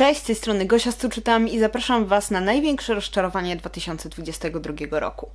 Cześć, z tej strony Gosia Stu czytam i zapraszam Was na największe rozczarowanie 2022 roku.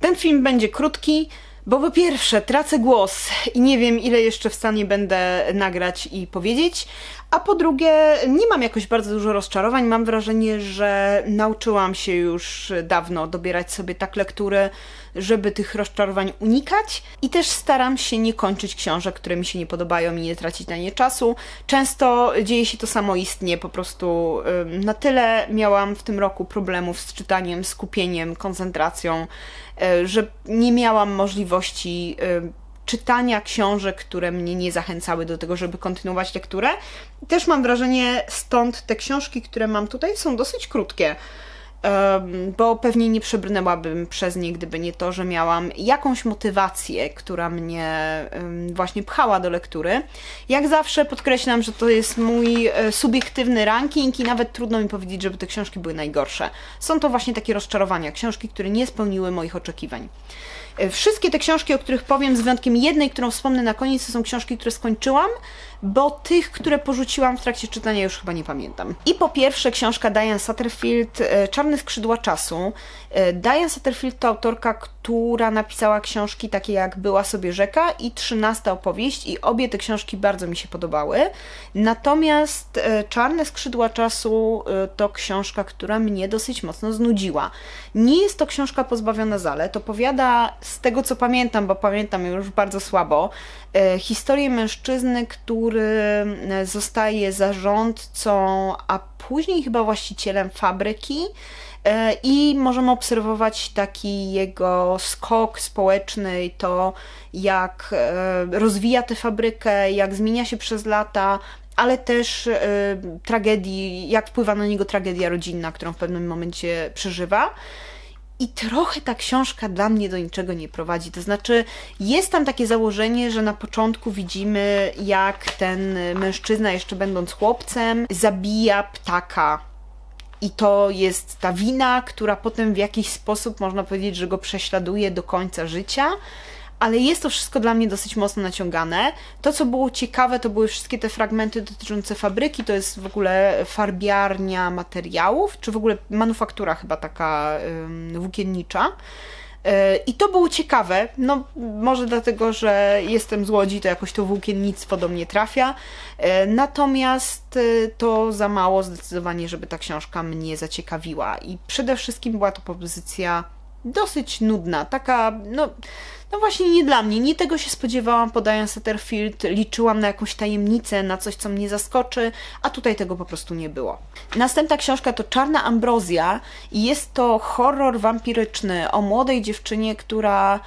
Ten film będzie krótki, bo po pierwsze tracę głos i nie wiem ile jeszcze w stanie będę nagrać i powiedzieć, a po drugie nie mam jakoś bardzo dużo rozczarowań. Mam wrażenie, że nauczyłam się już dawno dobierać sobie tak lektury, żeby tych rozczarowań unikać i też staram się nie kończyć książek, które mi się nie podobają i nie tracić na nie czasu. Często dzieje się to samoistnie, po prostu na tyle miałam w tym roku problemów z czytaniem, skupieniem, koncentracją, y, że nie miałam możliwości y, czytania książek, które mnie nie zachęcały do tego, żeby kontynuować lekturę. Też mam wrażenie, stąd te książki, które mam tutaj, są dosyć krótkie. Bo pewnie nie przebrnęłabym przez nie, gdyby nie to, że miałam jakąś motywację, która mnie właśnie pchała do lektury. Jak zawsze podkreślam, że to jest mój e, subiektywny ranking i nawet trudno mi powiedzieć, żeby te książki były najgorsze. Są to właśnie takie rozczarowania, książki, które nie spełniły moich oczekiwań. Wszystkie te książki, o których powiem, z wyjątkiem jednej, którą wspomnę na koniec, to są książki, które skończyłam, bo tych, które porzuciłam w trakcie czytania, już chyba nie pamiętam. I po pierwsze, książka Diane Satterfield, e, Czarne skrzydła czasu. E, Diane Satterfield to autorka, która napisała książki takie jak Była sobie rzeka i Trzynasta opowieść, i obie te książki bardzo mi się podobały. Natomiast e, Czarne skrzydła czasu e, to książka, która mnie dosyć mocno znudziła. Nie jest to książka pozbawiona zalet. Opowiada z tego, co pamiętam, bo pamiętam już bardzo słabo, e, historię mężczyzny, który zostaje zarządcą, później chyba właścicielem fabryki. E, I możemy obserwować taki jego skok społeczny i to, jak e, rozwija tę fabrykę, jak zmienia się przez lata, ale też e, tragedii, jak wpływa na niego tragedia rodzinna, którą w pewnym momencie przeżywa. I trochę ta książka dla mnie do niczego nie prowadzi. To znaczy, jest tam takie założenie, że na początku widzimy, jak ten mężczyzna, jeszcze będąc chłopcem, zabija ptaka. I to jest ta wina, która potem w jakiś sposób można powiedzieć, że go prześladuje do końca życia. Ale jest to wszystko dla mnie dosyć mocno naciągane. To, co było ciekawe, to były wszystkie te fragmenty dotyczące fabryki. To jest w ogóle farbiarnia materiałów, czy w ogóle manufaktura chyba taka włókiennicza. Yy, I to było ciekawe, no może dlatego, że jestem z Łodzi, to jakoś to włókiennictwo do mnie trafia. Yy, Natomiast yy, to za mało zdecydowanie, żeby ta książka mnie zaciekawiła. I przede wszystkim była to pozycja dosyć nudna, taka, no, no właśnie nie dla mnie. Nie tego się spodziewałam, podając Setterfield. Liczyłam na jakąś tajemnicę, na coś, co mnie zaskoczy, a tutaj tego po prostu nie było. Następna książka to Czarna Ambrozja i jest to horror wampiryczny o młodej dziewczynie, która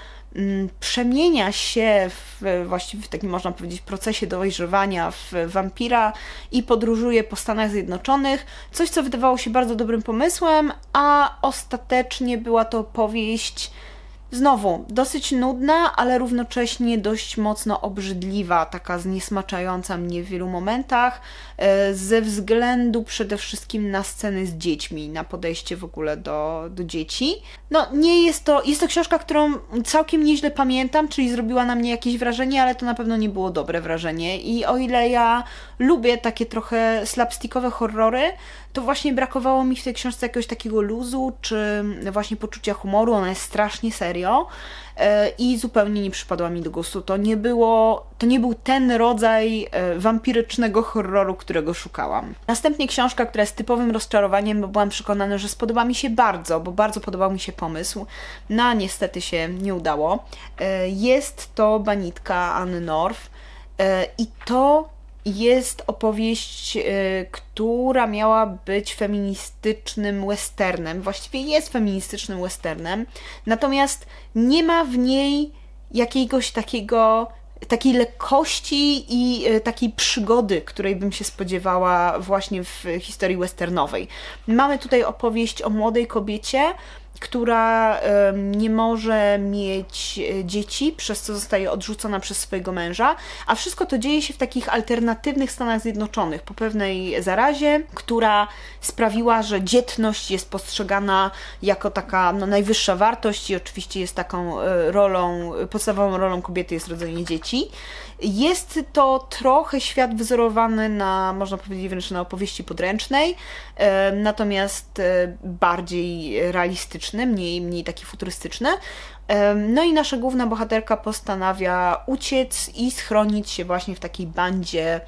przemienia się w, właściwie w takim, można powiedzieć, procesie dojrzewania w wampira i podróżuje po Stanach Zjednoczonych. Coś, co wydawało się bardzo dobrym pomysłem, a ostatecznie była to powieść Znowu, dosyć nudna, ale równocześnie dość mocno obrzydliwa, taka zniesmaczająca mnie w wielu momentach, e, ze względu przede wszystkim na sceny z dziećmi, na podejście w ogóle do, do dzieci. No, nie jest to, jest to książka, którą całkiem nieźle pamiętam, czyli zrobiła na mnie jakieś wrażenie, ale to na pewno nie było dobre wrażenie. I o ile ja lubię takie trochę slapstickowe horrory, to właśnie brakowało mi w tej książce jakiegoś takiego luzu, czy właśnie poczucia humoru. Ona jest strasznie serio e, i zupełnie nie przypadła mi do gustu. To nie było, to nie był ten rodzaj e, wampirycznego horroru, którego szukałam. Następnie książka, która jest typowym rozczarowaniem, bo byłam przekonana, że spodoba mi się bardzo, bo bardzo podobał mi się pomysł. No, a niestety się nie udało. E, Jest to Banitka Anny North i to jest opowieść, e, która miała być feministycznym westernem. Właściwie jest feministycznym westernem, natomiast nie ma w niej jakiegoś takiego takiej lekkości i e, takiej przygody, której bym się spodziewała właśnie w historii westernowej. Mamy tutaj opowieść o młodej kobiecie, która nie może mieć e, dzieci, przez co zostaje odrzucona przez swojego męża, a wszystko to dzieje się w takich alternatywnych Stanach Zjednoczonych po pewnej zarazie, która sprawiła, że dzietność jest postrzegana jako taka no, najwyższa wartość i oczywiście jest taką e, rolą, podstawową rolą kobiety jest rodzenie dzieci. Jest to trochę świat wzorowany na, można powiedzieć wręcz na opowieści podręcznej, e, natomiast e, bardziej realistyczny, mniej, mniej taki futurystyczny. E, No i nasza główna bohaterka postanawia uciec i schronić się właśnie w takiej bandzie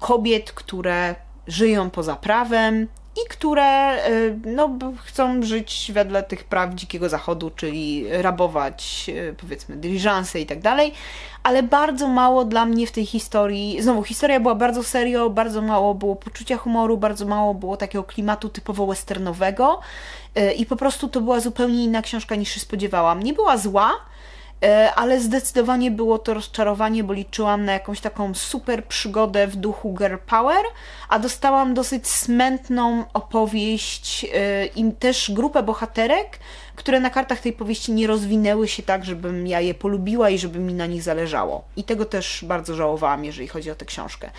kobiet, które żyją poza prawem i które y, no, chcą żyć wedle tych praw dzikiego zachodu, czyli rabować y, powiedzmy dyliżanse i tak dalej, ale bardzo mało dla mnie w tej historii, znowu historia była bardzo serio, bardzo mało było poczucia humoru, bardzo mało było takiego klimatu typowo westernowego y, i po prostu to była zupełnie inna książka niż się spodziewałam. Nie była zła, ale zdecydowanie było to rozczarowanie, bo liczyłam na jakąś taką super przygodę w duchu girl power, a dostałam dosyć smętną opowieść e, i też grupę bohaterek, które na kartach tej powieści nie rozwinęły się tak, żebym ja je polubiła i żeby mi na nich zależało. I tego też bardzo żałowałam, jeżeli chodzi o tę książkę.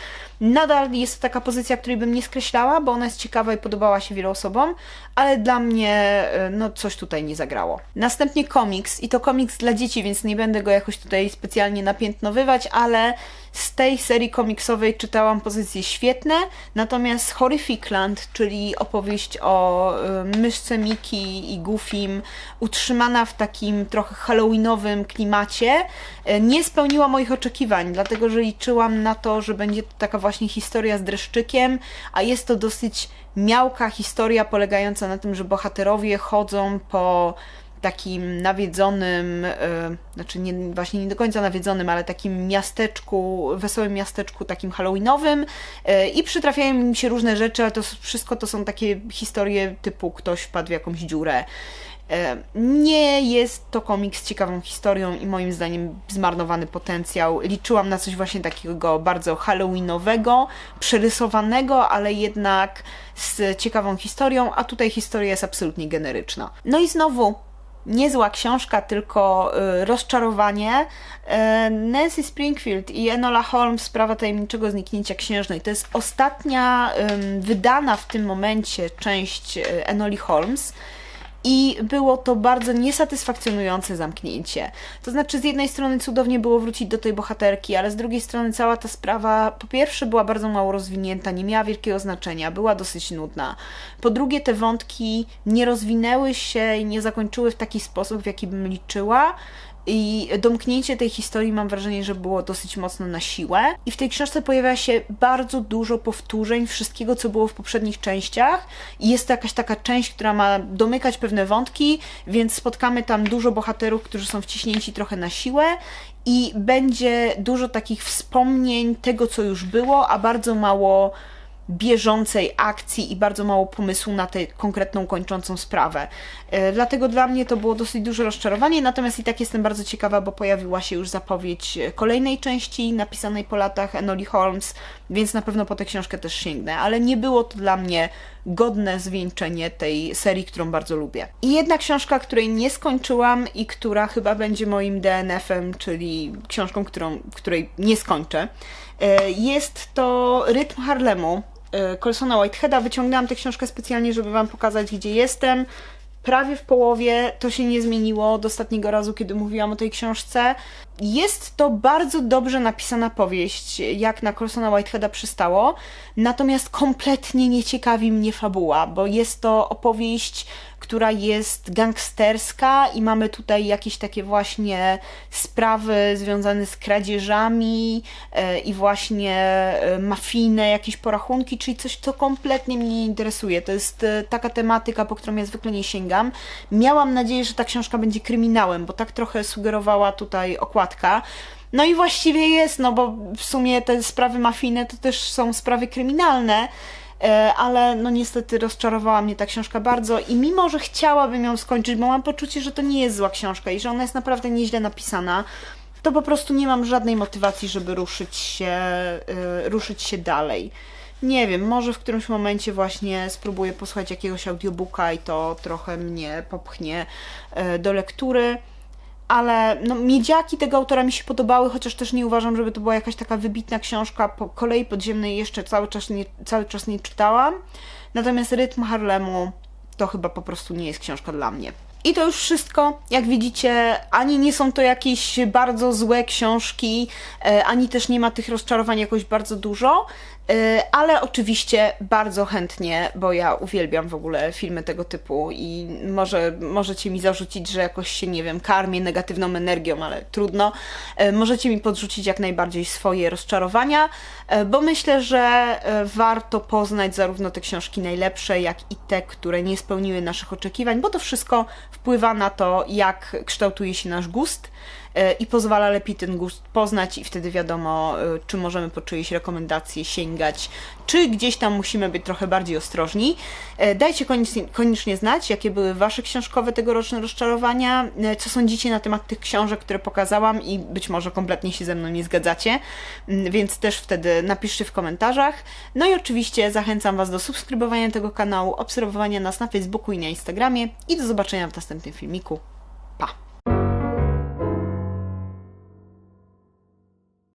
Nadal jest to taka pozycja, której bym nie skreślała, bo ona jest ciekawa i podobała się wielu osobom, ale dla mnie e, no coś tutaj nie zagrało. Następnie komiks i to komiks dla dzieci, więc nie będę go jakoś tutaj specjalnie napiętnowywać, ale z tej serii komiksowej czytałam pozycje świetne, natomiast Horrificland, czyli opowieść o y, myszce Miki i Goofim, utrzymana w takim trochę halloweenowym klimacie, y, nie spełniła moich oczekiwań, dlatego że liczyłam na to, że będzie to taka właśnie historia z dreszczykiem, a jest to dosyć miałka historia polegająca na tym, że bohaterowie chodzą po takim nawiedzonym, e, znaczy nie, właśnie nie do końca nawiedzonym, ale takim miasteczku, wesołym miasteczku takim halloweenowym e, i przytrafiają im się różne rzeczy, ale to wszystko to są takie historie typu ktoś wpadł w jakąś dziurę. E, Nie jest to komiks z ciekawą historią i moim zdaniem zmarnowany potencjał. Liczyłam na coś właśnie takiego bardzo halloweenowego, przerysowanego, ale jednak z ciekawą historią, a tutaj historia jest absolutnie generyczna. No i znowu niezła książka, tylko y, rozczarowanie. Y, Nancy Springfield i Enola Holmes, Sprawa tajemniczego zniknięcia księżnej. To jest ostatnia wydana w tym momencie część y, Enoli Holmes. I było to bardzo niesatysfakcjonujące zamknięcie. To znaczy, z jednej strony cudownie było wrócić do tej bohaterki, ale z drugiej strony cała ta sprawa, po pierwsze, była bardzo mało rozwinięta, nie miała wielkiego znaczenia, była dosyć nudna. Po drugie, te wątki nie rozwinęły się i nie zakończyły w taki sposób, w jaki bym liczyła. I domknięcie tej historii mam wrażenie, że było dosyć mocno na siłę. I w tej książce pojawia się bardzo dużo powtórzeń wszystkiego, co było w poprzednich częściach. I jest to jakaś taka część, która ma domykać pewne wątki, więc spotkamy tam dużo bohaterów, którzy są wciśnięci trochę na siłę. I będzie dużo takich wspomnień tego, co już było, a bardzo mało bieżącej akcji i bardzo mało pomysłu na tę konkretną kończącą sprawę. E, Dlatego dla mnie to było dosyć duże rozczarowanie, natomiast i tak jestem bardzo ciekawa, bo pojawiła się już zapowiedź e, kolejnej części napisanej po latach Enoli Holmes, więc na pewno po tę książkę też sięgnę, ale nie było to dla mnie godne zwieńczenie tej serii, którą bardzo lubię. I jedna książka, której nie skończyłam i która chyba będzie moim DNF-em, czyli książką, którą, której nie skończę, e, jest to Rytm Harlemu Colsona Whiteheada. Wyciągnęłam tę książkę specjalnie, żeby Wam pokazać, gdzie jestem. Prawie w połowie to się nie zmieniło od ostatniego razu, kiedy mówiłam o tej książce. Jest to bardzo dobrze napisana powieść, jak na Colsona Whiteheada przystało, natomiast kompletnie nie ciekawi mnie fabuła, bo jest to opowieść, która jest gangsterska i mamy tutaj jakieś takie właśnie sprawy związane z kradzieżami e, i właśnie e, mafijne jakieś porachunki, czyli coś, co kompletnie mnie nie interesuje. To jest e, taka tematyka, po którą ja zwykle nie sięgam. Miałam nadzieję, że ta książka będzie kryminałem, bo tak trochę sugerowała tutaj okładka. No i właściwie jest, no bo w sumie te sprawy mafijne to też są sprawy kryminalne, ale no niestety rozczarowała mnie ta książka bardzo i mimo, że chciałabym ją skończyć, bo mam poczucie, że to nie jest zła książka i że ona jest naprawdę nieźle napisana, to po prostu nie mam żadnej motywacji, żeby ruszyć się, e, ruszyć się dalej. Nie wiem, może w którymś momencie właśnie spróbuję posłuchać jakiegoś audiobooka i to trochę mnie popchnie e, do lektury. Ale no, miedziaki tego autora mi się podobały, chociaż też nie uważam, żeby to była jakaś taka wybitna książka. Po kolei podziemnej jeszcze cały czas nie, cały czas nie czytałam. Natomiast Rytm Harlemu to chyba po prostu nie jest książka dla mnie. I to już wszystko. Jak widzicie, ani nie są to jakieś bardzo złe książki, e, ani też nie ma tych rozczarowań jakoś bardzo dużo, ale oczywiście bardzo chętnie, bo ja uwielbiam w ogóle filmy tego typu i może możecie mi zarzucić, że jakoś się, nie wiem, karmię negatywną energią, ale trudno. E, Możecie mi podrzucić jak najbardziej swoje rozczarowania, e, bo myślę, że warto poznać zarówno te książki najlepsze, jak i te, które nie spełniły naszych oczekiwań, bo to wszystko wpływa na to, jak kształtuje się nasz gust i pozwala lepiej ten gust poznać i wtedy wiadomo, e, czy możemy po czyjeś rekomendacje sięgać, czy gdzieś tam musimy być trochę bardziej ostrożni. E, Dajcie koniecznie, koniecznie znać, jakie były Wasze książkowe tegoroczne rozczarowania, e, co sądzicie na temat tych książek, które pokazałam i być może kompletnie się ze mną nie zgadzacie, Mm, więc też wtedy napiszcie w komentarzach. No i oczywiście zachęcam Was do subskrybowania tego kanału, obserwowania nas na Facebooku i na Instagramie i do zobaczenia w następnym filmiku. Pa!